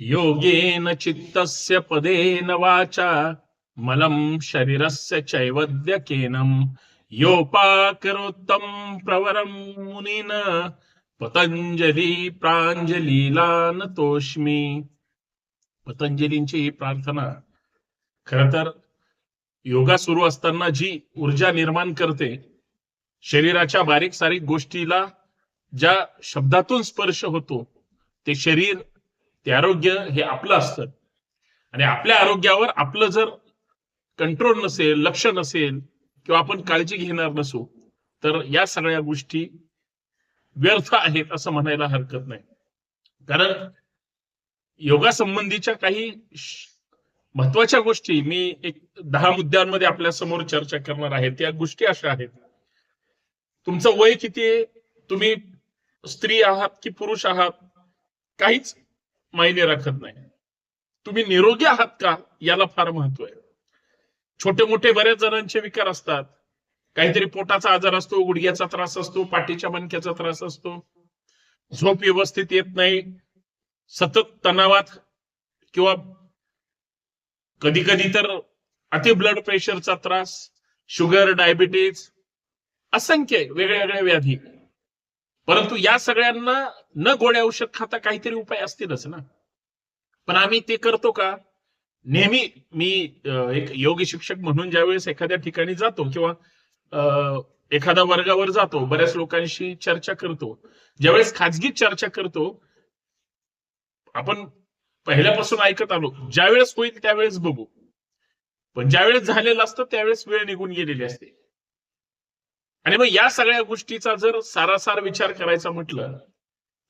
योगेन चित्तस्य पदेन वाचा। मलं शरीरस्य चैवद्यकेनं योपाकरोत्तम प्रवरं मुनिन। पतंजली प्रांजलीलान तोष्मी। पतंजलींची ही प्रार्थना। खर तर योगा सुरू असताना जी ऊर्जा निर्माण करते शरीराच्या बारीक सारीक गोष्टीला ज्या शब्दातून स्पर्श होतो ते शरीर ते आरोग्य हे आपलं असतं. आणि आपल्या आरोग्यावर आपलं जर कंट्रोल नसेल लक्ष नसेल किंवा आपण काळजी घेणार नसू तर या सगळ्या गोष्टी व्यर्थ आहेत असं म्हणायला हरकत नाही. कारण योगा संबंधीच्या काही महत्त्वाच्या गोष्टी मी एक दहा मुद्द्यांमध्ये आपल्यासमोर चर्चा करणार आहे. त्या गोष्टी अशा आहेत. तुमचं वय किती आहे? तुम्ही स्त्री आहात की पुरुष आहात? काहीच मायने राखत नाही. तुम्ही निरोगी आहात का? याला फार महत्त्व आहे. छोटे मोठे बऱ्याच जणांचे विकार असतात. काहीतरी पोटाचा आजार असतो गुडघ्याचा त्रास असतो पाठीच्या मणक्याचा त्रास असतो. झोप व्यवस्थित येत नाही. सतत तणावात किंवा कधी कधी तर अति ब्लड प्रेशरचा त्रास शुगर डायबिटीज असंख्य वेगळ्या वेगळ्या व्याधी. परंतु या सगळ्यांना न गोळ्या औषध खाता काहीतरी उपाय असतीलच ना. पण आम्ही ते करतो का? नेहमी मी एक योग शिक्षक म्हणून ज्यावेळेस एखाद्या ठिकाणी जातो किंवा अं, एखाद्या वर्गावर जातो बऱ्याच लोकांशी चर्चा करतो ज्यावेळेस खाजगी चर्चा करतो आपण पहिल्यापासून ऐकत आलो ज्यावेळेस होईल त्यावेळेस बघू. पण ज्यावेळेस झालेलं असतं त्यावेळेस वेळ निघून गेलेली असते. आणि मग या सगळ्या गोष्टीचा जर सारासार विचार करायचा म्हटलं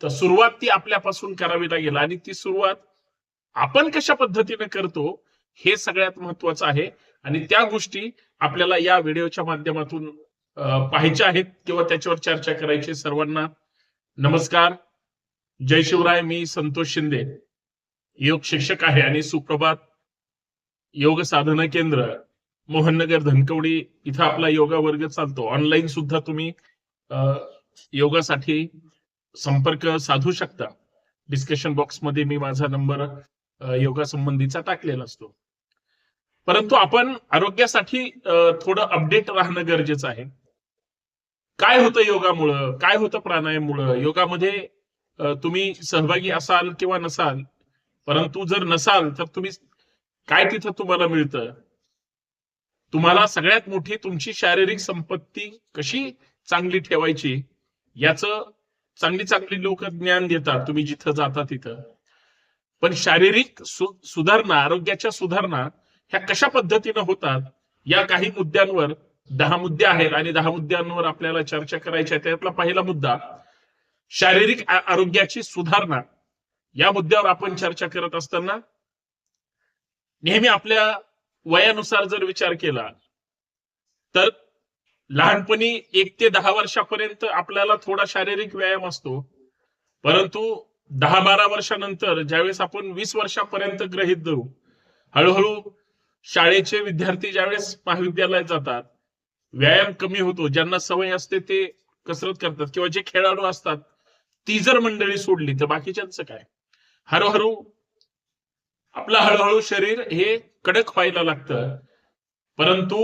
तर सुरुवात ती आपल्यापासून करावी लागेल. आणि ती सुरुवात आपण कशा पद्धतीने करतो हे सगळ्यात महत्वाचं आहे. आणि त्या गोष्टी आपल्याला या व्हिडिओच्या माध्यमातून पाहायच्या आहेत किंवा त्याच्यावर चर्चा करायची सर्वांना. नमस्कार. जय शिवराय मी संतोष शिंदे. योग शिक्षक आहे आणि सुप्रभात योग साधना केंद्र. मोहननगर धनकवडी इथं आपला योगा वर्ग चालतो. ऑनलाईन सुद्धा तुम्ही योगासाठी संपर्क साधू शकता. डिस्कशन बॉक्समध्ये मी माझा नंबर योगा संबंधीचा टाकलेला असतो. परंतु आपण आरोग्यासाठी थोडं अपडेट राहणं गरजेचं आहे. काय होतं योगामुळं? काय होतं प्राणायाममुळं? योगामध्ये तुम्ही सहभागी असाल किंवा नसाल परंतु जर नसाल तर तुम्ही काय तिथं तुम्हाला मिळतं? तुम्हाला सगळ्यात मोठी तुमची शारीरिक संपत्ती कशी चांगली ठेवायची याच चांगली चांगली लोक ज्ञान देतात तुम्ही जिथं जाता तिथं. पण शारीरिक सुधारणा आरोग्याच्या सुधारणा ह्या कशा पद्धतीनं होतात या काही मुद्द्यांवर दहा मुद्दे आहेत आणि दहा मुद्द्यांवर आपल्याला चर्चा करायची आहे त्यातला पहिला मुद्दा शारीरिक आरोग्याची सुधारणा. या मुद्द्यावर आपण चर्चा करत असताना नेहमी आपल्या वयानुसार जर विचार केला तर लहानपणी एक ते दहा वर्षापर्यंत आपल्याला थोडा शारीरिक व्यायाम असतो. परंतु दहा बारा वर्षानंतर ज्यावेळेस आपण वीस वर्षापर्यंत ग्रहित धरू हळूहळू शाळेचे विद्यार्थी ज्यावेळेस महाविद्यालयात जातात व्यायाम कमी होतो. ज्यांना सवय असते ते कसरत करतात किंवा जे खेळाडू असतात ती जर मंडळी सोडली तर बाकीच्यांचं काय? हळूहळू आपलं हळूहळू शरीर हे कडक व्हायला लागतं. परंतु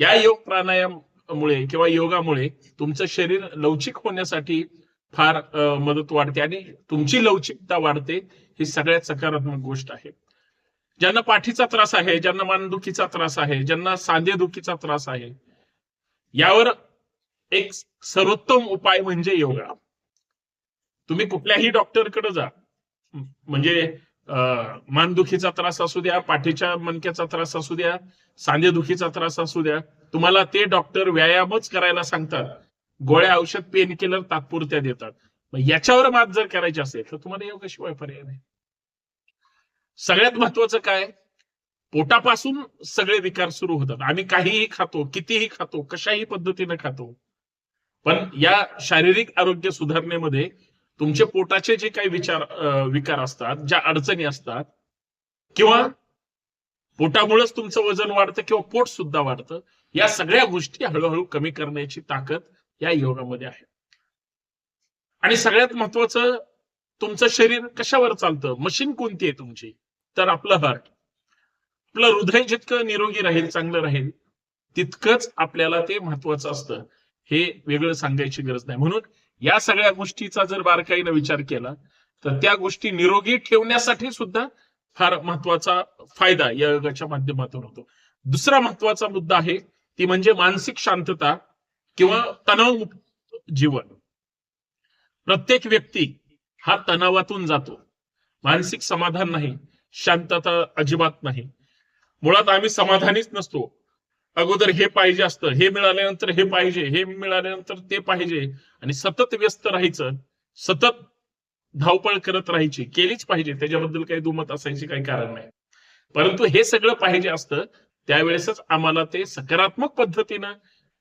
या योग प्राणायाममुळे किंवा योगामुळे तुमचं शरीर लवचिक होण्यासाठी फार मदत वाढते आणि तुमची लवचिकता वाढते ही सगळ्यात सकारात्मक गोष्ट आहे. ज्यांना पाठीचा त्रास आहे ज्यांना मानदुखीचा त्रास आहे ज्यांना सांधेदुखीचा त्रास आहे यावर एक सर्वोत्तम उपाय म्हणजे योगा. तुम्ही कुठल्याही डॉक्टरकडे जा. म्हणजे मानदुखीचा त्रास असू द्या पाठीच्या मणक्याचा त्रास असू द्या सांधेदुखीचा त्रास असू द्या तुम्हाला ते डॉक्टर व्यायामच करायला सांगतात. गोळ्या औषध पेन किलर तात्पुरत्या देतात. याच्यावर मात जर करायची असेल तर तुम्हाला योगाशिवाय पर्याय नाही. सगळ्यात महत्वाचं काय? पोटापासून सगळे विकार सुरू होतात. आम्ही काहीही खातो कितीही खातो कशाही पद्धतीने खातो. पण या शारीरिक आरोग्य सुधारणेमध्ये तुमचे पोटाचे जे काही विचार विकार असतात ज्या अडचणी असतात किंवा पोटामुळेच तुमचं वजन वाढतं किंवा पोट सुद्धा वाढतं या सगळ्या गोष्टी हळूहळू कमी करण्याची ताकद या योगामध्ये आहे. आणि सगळ्यात महत्वाचं तुमचं शरीर कशावर चालतं? मशीन कोणती आहे तुमची? तर आपलं हार्ट. आपलं हृदय जितकं निरोगी राहील चांगलं राहील तितकंच आपल्याला ते महत्वाचं असतं. हे वेगळं सांगायची गरज नाही. म्हणून या सगळ्या गोष्टीचा जर बारकाईनं विचार केला तर त्या गोष्टी निरोगी ठेवण्यासाठी सुद्धा फार महत्त्वाचा फायदा या योगाच्या माध्यमातून होतो. दुसरा महत्त्वाचा मुद्दा आहे ती म्हणजे मानसिक शांतता किंवा तणाव जीवन. प्रत्येक व्यक्ती हा तणावातून जातो. मानसिक समाधान नाही शांतता अजिबात नाही. मुळात आम्ही समाधानीच नसतो. अगोदर हे पाहिजे असतं हे मिळाल्यानंतर हे पाहिजे हे मिळाल्यानंतर ते पाहिजे. आणि सतत व्यस्त राहायचं सतत धावपळ करत राहायची केलीच पाहिजे. त्याच्याबद्दल काही दुमत असायची काही कारण नाही. परंतु हे सगळं पाहिजे असतं त्यावेळेसच आम्हाला ते सकारात्मक पद्धतीनं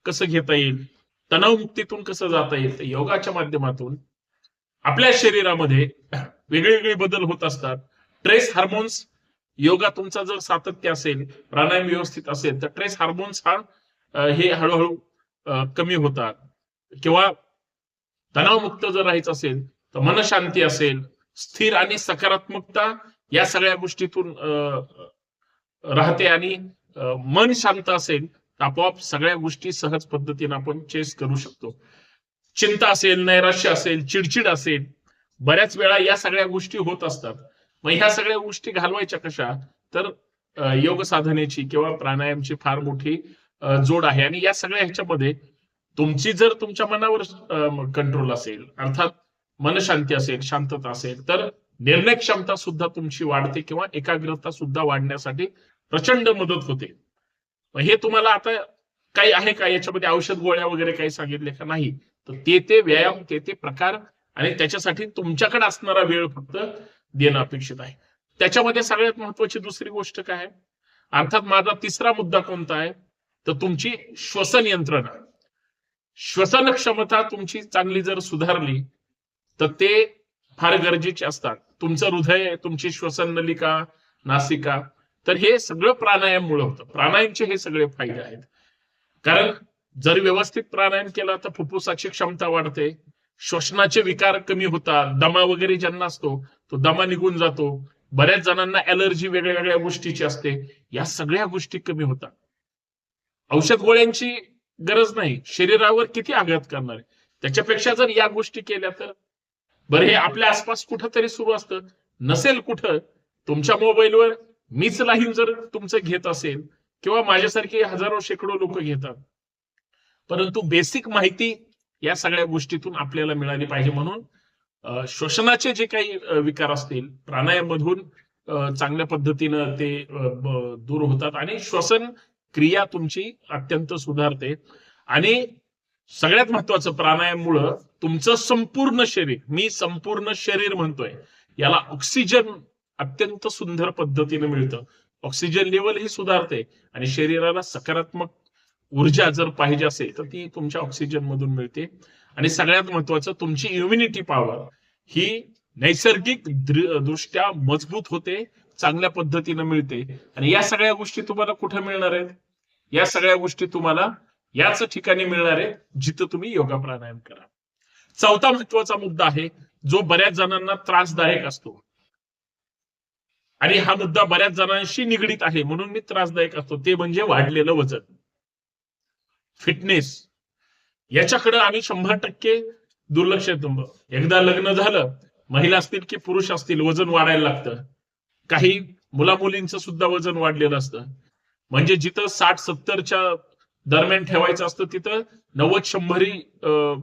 कसं घेता येईल तणावमुक्तीतून कसं जाता येईल योगाच्या माध्यमातून आपल्या शरीरामध्ये वेगळे वेगळे बदल होत असतात. ट्रेस हार्मोन्स योगा तुमचा जर सातत्य असेल प्राणायाम व्यवस्थित असेल तर ट्रेस हार्मोन्स हा हे हळूहळू कमी होतात. किंवा तणावमुक्त जर राहायचं असेल तर मनशांती असेल स्थिर आणि सकारात्मकता या सगळ्या गोष्टीतून अं, राहते आणि मन शांत असेल तर आपोआप सगळ्या गोष्टी सहज पद्धतीने आपण चेस करू शकतो. चिंता असेल नैराश्य असेल चिडचिड असेल बऱ्याच वेळा या सगळ्या गोष्टी होत असतात. मग ह्या सगळ्या गोष्टी घालवायच्या कशा? तर योग साधनेची किंवा प्राणायामची फार मोठी जोड आहे. आणि या सगळ्या ह्याच्यामध्ये तुमची जर तुमच्या मनावर कंट्रोल असेल अर्थात मनशांती असेल शांतता असेल तर निर्णय क्षमता सुद्धा तुमची वाढते किंवा एकाग्रता सुद्धा वाढण्यासाठी प्रचंड मदत होते. हे तुम्हाला आता काही आहे का? याच्यामध्ये औषध गोळ्या वगैरे काही सांगितले का? नाही. तर ते ते व्यायाम ते ते प्रकार आणि त्याच्यासाठी तुमच्याकडे असणारा वेळ फक्त देणं अपेक्षित आहे. त्याच्यामध्ये सगळ्यात महत्वाची दुसरी गोष्ट काय आहे? अर्थात माझा तिसरा मुद्दा कोणता आहे? तर तुमची श्वसन यंत्रणा श्वसन क्षमता तुमची चांगली जर सुधारली तर ते फार गरजेचे असतात. तुमचं हृदय तुमची श्वसन नलिका नासिका तर हे सगळं प्राणायाममुळे होतं. प्राणायामचे हे सगळे फायदे आहेत. कारण जर व्यवस्थित प्राणायाम केला तर फुफ्फुसाची क्षमता वाढते. श्वसनाचे विकार कमी होतात. दमा वगैरे ज्यांना असतो तो दमा निघून जातो. बऱ्याच जणांना अलर्जी वेगळ्या वेगळ्या गोष्टीची असते. या सगळ्या गोष्टी कमी होतात. औषध गोळ्यांची गरज नाही. शरीरावर किती आघात करणार आहे? त्याच्यापेक्षा जर या गोष्टी केल्या तर? बरं हे आपल्या आसपास कुठंतरी सुरू असतं. नसेल कुठं तुमच्या मोबाईलवर मीच लाईन जर तुमचं घेत असेल किंवा माझ्यासारखे हजारो शेकडो लोक घेतात. परंतु बेसिक माहिती या सगळ्या गोष्टीतून आपल्याला मिळाली पाहिजे म्हणून श्वसनाचे जे काही विकार असतील प्राणायाम मधून चांगल्या पद्धतीनं ते दूर होतात आणि श्वसन क्रिया तुमची अत्यंत सुधारते. आणि सगळ्यात महत्वाचं प्राणायाममुळं तुमचं संपूर्ण शरीर मी संपूर्ण शरीर म्हणतोय याला ऑक्सिजन अत्यंत सुंदर पद्धतीने मिळतं. ऑक्सिजन लेवल ही सुधारते आणि शरीराला सकारात्मक ऊर्जा जर पाहिजे असेल तर ती तुमच्या ऑक्सिजन मधून मिळते. आणि सगळ्यात महत्वाचं तुमची इम्युनिटी पॉवर ही नैसर्गिक दृष्ट्या मजबूत होते चांगल्या पद्धतीनं मिळते. आणि या सगळ्या गोष्टी तुम्हाला कुठे मिळणार आहेत? या सगळ्या गोष्टी तुम्हाला याच ठिकाणी मिळणार आहेत जिथं तुम्ही योगा प्राणायाम करा. चौथा महत्त्वाचा मुद्दा आहे जो बऱ्याच जणांना त्रासदायक असतो. आणि हा मुद्दा बऱ्याच जणांशी निगडीत आहे म्हणून मी त्रासदायक असतो. ते म्हणजे वाढलेलं वजन. फिटनेस याच्याकडे आम्ही शंभर टक्के दुर्लक्ष एकदा लग्न झालं महिला असतील की पुरुष असतील वजन वाढायला लागतं. काही मुला मुलींचं सुद्धा वजन वाढलेलं असतं. म्हणजे जिथं साठ सत्तरच्या दरम्यान ठेवायचं असतं तिथं नव्वद शंभरी अं,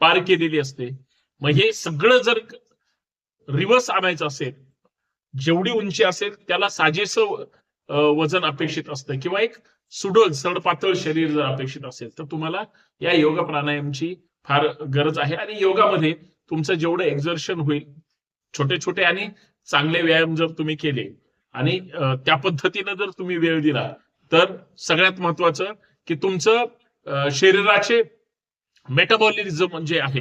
पार केलेली असते. मग हे सगळं जर रिव्हर्स आणायचं असेल जेवढी उंची असेल त्याला साजेस वजन अपेक्षित असतं. किंवा एक सुडोल सडपातळ शरीर जर अपेक्षित असेल तर तुम्हाला या योग प्राणायामची फार गरज आहे. आणि योगामध्ये तुमचं जेवढं एक्झर्शन होईल छोटे छोटे आणि चांगले व्यायाम जर तुम्ही केले आणि त्या पद्धतीनं जर तुम्ही वेळ दिला तर सगळ्यात महत्वाचं की तुमचं शरीराचे मेटाबॉलिझम जे आहे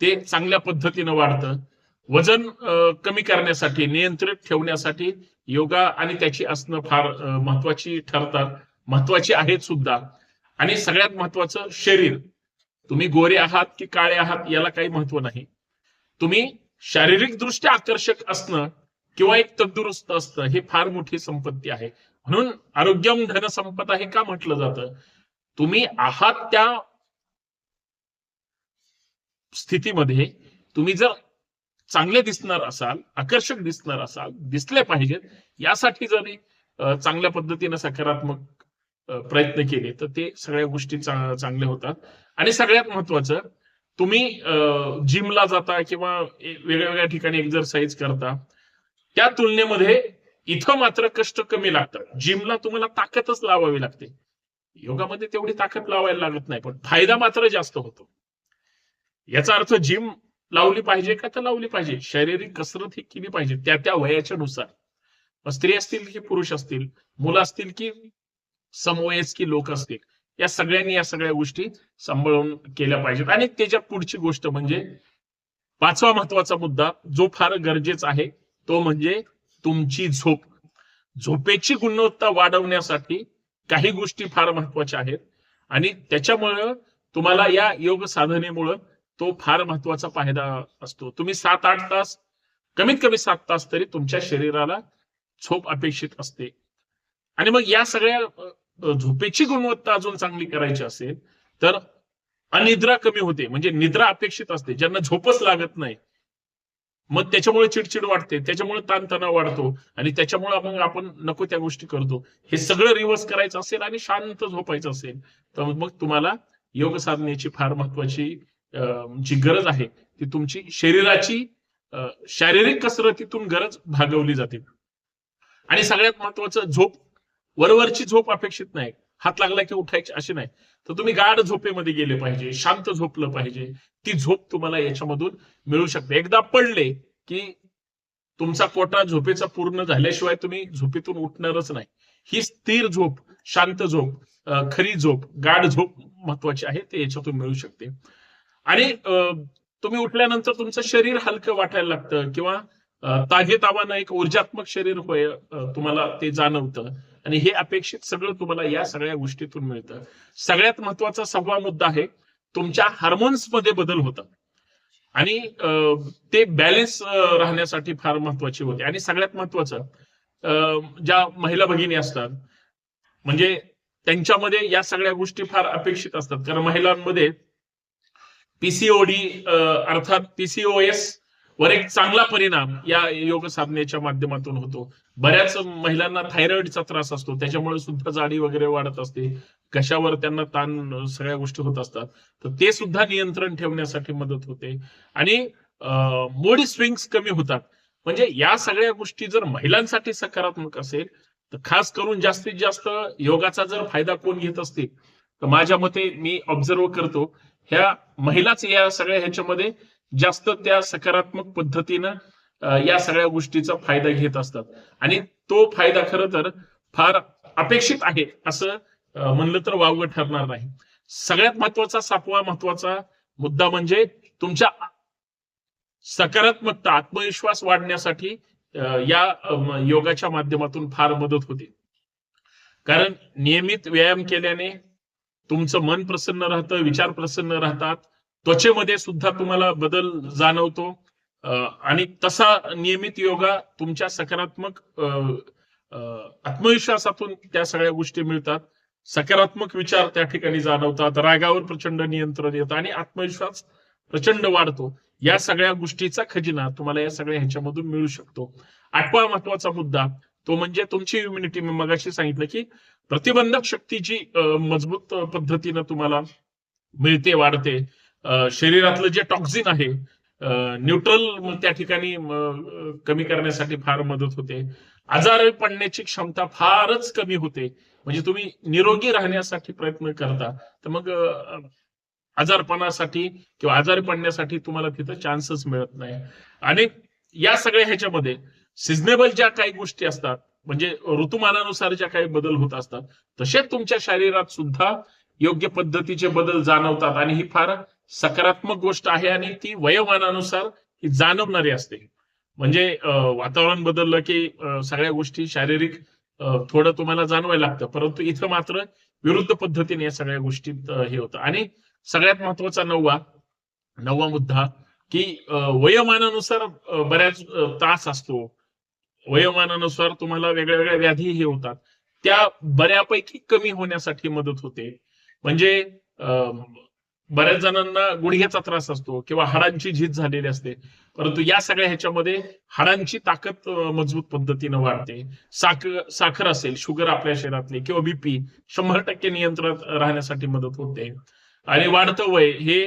ते चांगल्या पद्धतीनं वाढतं. वजन कमी करण्यासाठी नियंत्रित ठेवण्यासाठी योगा आणि त्याची असणं फार महत्वाची ठरतात. महत्वाची आहेत सुद्धा. आणि सगळ्यात महत्वाचं शरीर. तुम्ही गोरे आहात की काळे आहात याला काही महत्त्व नाही. तुम्ही शारीरिक दृष्ट्या आकर्षक असणं किंवा एक तंदुरुस्त असणं हे फार मोठी संपत्ती आहे. म्हणून आरोग्यम धन संपदा हे का म्हटलं जातं? तुम्ही आहात त्या स्थितीमध्ये तुम्ही जर चांगले दिसणार असाल आकर्षक दिसणार असाल दिसले पाहिजेत यासाठी जरी चांगल्या पद्धतीने सकारात्मक प्रयत्न केले. तर ते सगळ्या गोष्टी चांगल्या होतात. आणि सगळ्यात महत्वाचं तुम्ही जिमला जाता किंवा वेगळ्या वेगळ्या ठिकाणी एक्झरसाईज करता त्या तुलनेमध्ये इथं मात्र कष्ट कमी लागतात. जिमला तुम्हाला ताकदच लावावी लागते. योगामध्ये तेवढी ताकद लावायला लागत नाही पण फायदा मात्र जास्त होतो. याचा अर्थ जिम लावली पाहिजे का तर लावली पाहिजे. शारीरिक कसरत ही केली पाहिजे त्या त्या वयाच्या नुसार स्त्री असतील की पुरुष असतील मुलं असतील की समवयस्की लोक असतील. या सगळ्यांनी या सगळ्या गोष्टी सांभाळून केल्या पाहिजेत. आणि त्याच्या पुढची गोष्ट म्हणजे पाचवा महत्त्वाचा मुद्दा जो फार गरजेचा आहे तो म्हणजे तुमची झोप. झोपेची गुणवत्ता वाढवण्यासाठी काही गोष्टी फार महत्त्वाच्या आहेत. आणि त्याच्यामुळं तुम्हाला या योग साधनेमुळं तो फार महत्त्वाचा फायदा असतो. तुम्ही सात आठ तास कमीत कमी सात तास तरी तुमच्या शरीराला झोप अपेक्षित असते. आणि मग या सगळ्या झोपेची गुणवत्ता अजून चांगली करायची असेल तर अनिद्रा कमी होते. म्हणजे निद्रा अपेक्षित असते. ज्यांना झोपच लागत नाही. मग त्याच्यामुळे चिडचिड वाढते. त्याच्यामुळे ताणतणाव वाढतो. आणि त्याच्यामुळे मग आपण नको त्या गोष्टी करतो. हे सगळं रिव्हर्स करायचं असेल आणि शांत झोपायचं असेल तर मग तुम्हाला योग साधनेची फार महत्वाची अं, जी गरज आहे ती तुमची शरीराची शारीरिक कसरतीतून गरज भागवली जाते. आणि सगळ्यात महत्वाचं झोप वरवरची झोप अपेक्षित नाही. हात लागला की उठायची अशी नाही. तर तुम्ही गाढ झोपेमध्ये गेले पाहिजे शांत झोपलं पाहिजे. ती झोप तुम्हाला याच्यामधून मिळू शकते. एकदा पडले की तुमचा कोटा झोपेचा पूर्ण झाल्याशिवाय तुम्ही झोपेतून उठणारच नाही. ही स्थिर झोप शांत झोप खरी झोप गाढ झोप महत्वाची आहे ते याच्यातून मिळू शकते. आणि तुम्ही उठल्यानंतर तुमचं शरीर हलकं वाटायला लागतं किंवा ताजेतावानं एक ऊर्जात्मक शरीर होय तुम्हाला ते जाणवतं. आणि हे अपेक्षित सगळं तुम्हाला या सगळ्या गोष्टीतून मिळतं. सगळ्यात महत्त्वाचा सहावा मुद्दा आहे तुमच्या हार्मोन्समध्ये बदल होतात. आणि ते बॅलेन्स राहण्यासाठी फार महत्वाची होते. आणि सगळ्यात महत्वाचं अं, ज्या महिला भगिनी असतात म्हणजे त्यांच्यामध्ये या सगळ्या गोष्टी फार अपेक्षित असतात. कारण महिलांमध्ये पीसीओडी अर्थात पीसीओएस वर एक चांगला परिणाम या योग साधनेच्या माध्यमातून होतो. बऱ्याच महिलांना थायरॉइडचा त्रास असतो. त्याच्यामुळे सुद्धा जाडी वगैरे वाढत असते. कशावर त्यांना ताण सगळ्या गोष्टी होत असतात. तर ते सुद्धा नियंत्रण ठेवण्यासाठी मदत होते. आणि मूड स्विंग्स कमी होतात. म्हणजे या सगळ्या गोष्टी जर महिलांसाठी सकारात्मक असेल तर खास करून जास्तीत जास्त योगाचा जर फायदा कोण घेत असतील तर माझ्या मते मी ऑब्झर्व करतो ह्या महिलाच या सगळ्या ह्याच्यामध्ये जास्त त्या सकारात्मक पद्धतीनं या सगळ्या गोष्टीचा फायदा घेत असतात. आणि तो फायदा खरं तर फार अपेक्षित आहे असं म्हणलं तर वावगं ठरणार नाही. सगळ्यात महत्त्वाचा सातवा महत्त्वाचा मुद्दा म्हणजे तुमच्या सकारात्मकता आत्मविश्वास वाढण्यासाठी या योगाच्या माध्यमातून फार मदत होते. कारण नियमित व्यायाम केल्याने तुमचं मन प्रसन्न राहतं विचार प्रसन्न राहतात त्वचेमध्ये सुद्धा तुम्हाला बदल जाणवतो. आणि तसा नियमित योगा तुमच्या सकारात्मक आत्मविश्वासातून त्या सगळ्या गोष्टी मिळतात. सकारात्मक विचार त्या ठिकाणी जाणवतात. रागावर प्रचंड नियंत्रण येतं आणि आत्मविश्वास प्रचंड वाढतो. या सगळ्या गोष्टीचा खजिना तुम्हाला या सगळ्या ह्याच्यामधून मिळू शकतो. आठवा महत्त्वाचा मुद्दा तो म्हणजे तुमची इम्युनिटी मी मगाशी सांगितलं की प्रतिबंधक शक्ती जी मजबूत पद्धतीनं तुम्हाला मिळते वाढते. शरीरातलं जे टॉक्झिन आहे न्यूट्रल त्या ठिकाणी कमी करण्यासाठी फार मदत होते. आजार पडण्याची क्षमता फारच कमी होते. म्हणजे तुम्ही निरोगी राहण्यासाठी प्रयत्न करता तर मग आजारपणासाठी किंवा आजारी पडण्यासाठी तुम्हाला तिथं चान्सच मिळत नाही. आणि या सगळ्या ह्याच्यामध्ये सिजनेबल ज्या काही गोष्टी असतात म्हणजे ऋतुमानानुसार ज्या काही बदल होत असतात तसेच तुमच्या शरीरात सुद्धा योग्य पद्धतीचे बदल जाणवतात. आणि ही फार सकारात्मक गोष्ट आहे आणि ती वयोमानानुसार ही जाणवणारी असते. म्हणजे वातावरण बदललं की सगळ्या गोष्टी शारीरिक थोडं तुम्हाला जाणवायला लागतं. परंतु इथं मात्र विरुद्ध पद्धतीने या सगळ्या गोष्टीत हे होतं. आणि सगळ्यात महत्त्वाचा नववा नववा मुद्दा की वयोमानानुसार बऱ्याच त्रास असतो. वयोमानानुसार तुम्हाला वेगळ्या वेगळ्या व्याधी हे होतात. त्या बऱ्यापैकी कमी होण्यासाठी मदत होते. म्हणजे अं, बऱ्याच जणांना गुडघ्याचा त्रास असतो किंवा हाडांची झीज झालेली असते. परंतु या सगळ्या ह्याच्यामध्ये हाडांची ताकद मजबूत पद्धतीनं वाढते. साखर साखर असेल शुगर आपल्या शरीरातली किंवा बीपी शंभर टक्के नियंत्रणात राहण्यासाठी मदत होते. आणि वाढतं वय हे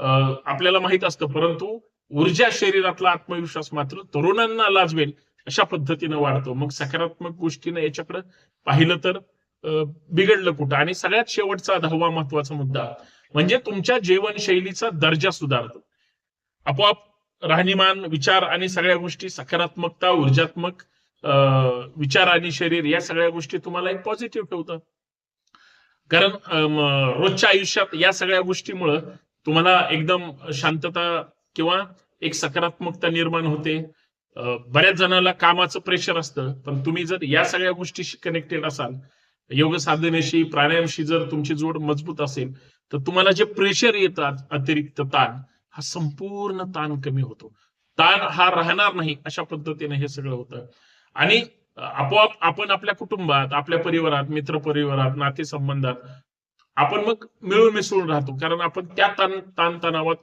आपल्याला माहीत असतं परंतु ऊर्जा शरीरातला आत्मविश्वास मात्र तरुणांना लाजवेल अशा पद्धतीनं वाढतो. मग सकारात्मक गोष्टीनं याच्याकडे पाहिलं तर बिघडलं कुठं? आणि सगळ्यात शेवटचा दहावा महत्त्वाचा मुद्दा म्हणजे तुमच्या जीवनशैलीचा दर्जा सुधारतो. आपोआप राहणीमान विचार आणि सगळ्या गोष्टी सकारात्मकता ऊर्जात्मक अं, विचार आणि शरीर या सगळ्या गोष्टी तुम्हाला एक पॉझिटिव्ह ठेवतात. कारण रोजच्या आयुष्यात या सगळ्या गोष्टीमुळं तुम्हाला एकदम शांतता किंवा एक सकारात्मकता निर्माण होते. बऱ्याच जणांना कामाचं प्रेशर असतं पण तुम्ही जर या सगळ्या गोष्टीशी कनेक्टेड असाल योग साधनेशी प्राणायामशी जर तुमची जोड मजबूत असेल तर तुम्हाला जे प्रेशर येतात अतिरिक्त ताण हा संपूर्ण ताण कमी होतो. ताण हा राहणार नाही अशा पद्धतीने हे सगळं होतं. आणि आपोआप आपण आपल्या कुटुंबात आपल्या परिवारात मित्र परिवारात नातेसंबंधात आपण मग मिळून मिसळून राहतो. कारण आपण त्या ताण ताणतणावात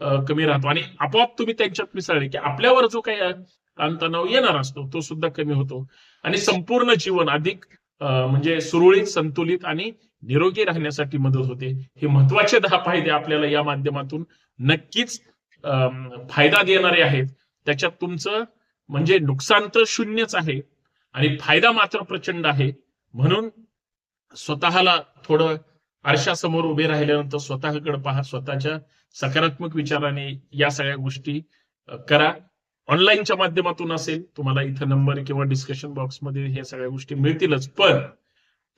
तणावात कमी राहतो. आणि आपोआप तुम्ही त्यांच्यात मिसळले की आपल्यावर जो काही ताणतणाव येणार असतो तो सुद्धा कमी होतो. आणि संपूर्ण जीवन अधिक म्हणजे सुरळीत संतुलित आणि निरोगी राहण्यासाठी मदत होते. हे महत्त्वाचे दहा फायदे आपल्याला या माध्यमातून नक्कीच फायदा देणारे आहेत. त्याच्यात तुमचं म्हणजे नुकसान तर शून्यच आहे आणि फायदा मात्र प्रचंड आहे. म्हणून स्वतःला थोडं आरशासमोर उभे राहिल्यानंतर स्वतःकडे पहा स्वतःच्या सकारात्मक विचाराने या सगळ्या गोष्टी करा. ऑनलाईनच्या माध्यमातून असेल तुम्हाला इथं नंबर किंवा डिस्कशन बॉक्समध्ये ह्या सगळ्या गोष्टी मिळतीलच. पण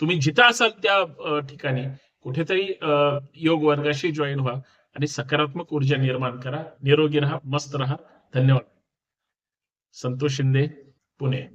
तुम्ही जिथं असाल त्या ठिकाणी कुठेतरी अ, योग वर्गाशी जॉईन व्हा आणि सकारात्मक ऊर्जा निर्माण करा. निरोगी राहा मस्त राहा. धन्यवाद. संतोष शिंदे पुणे.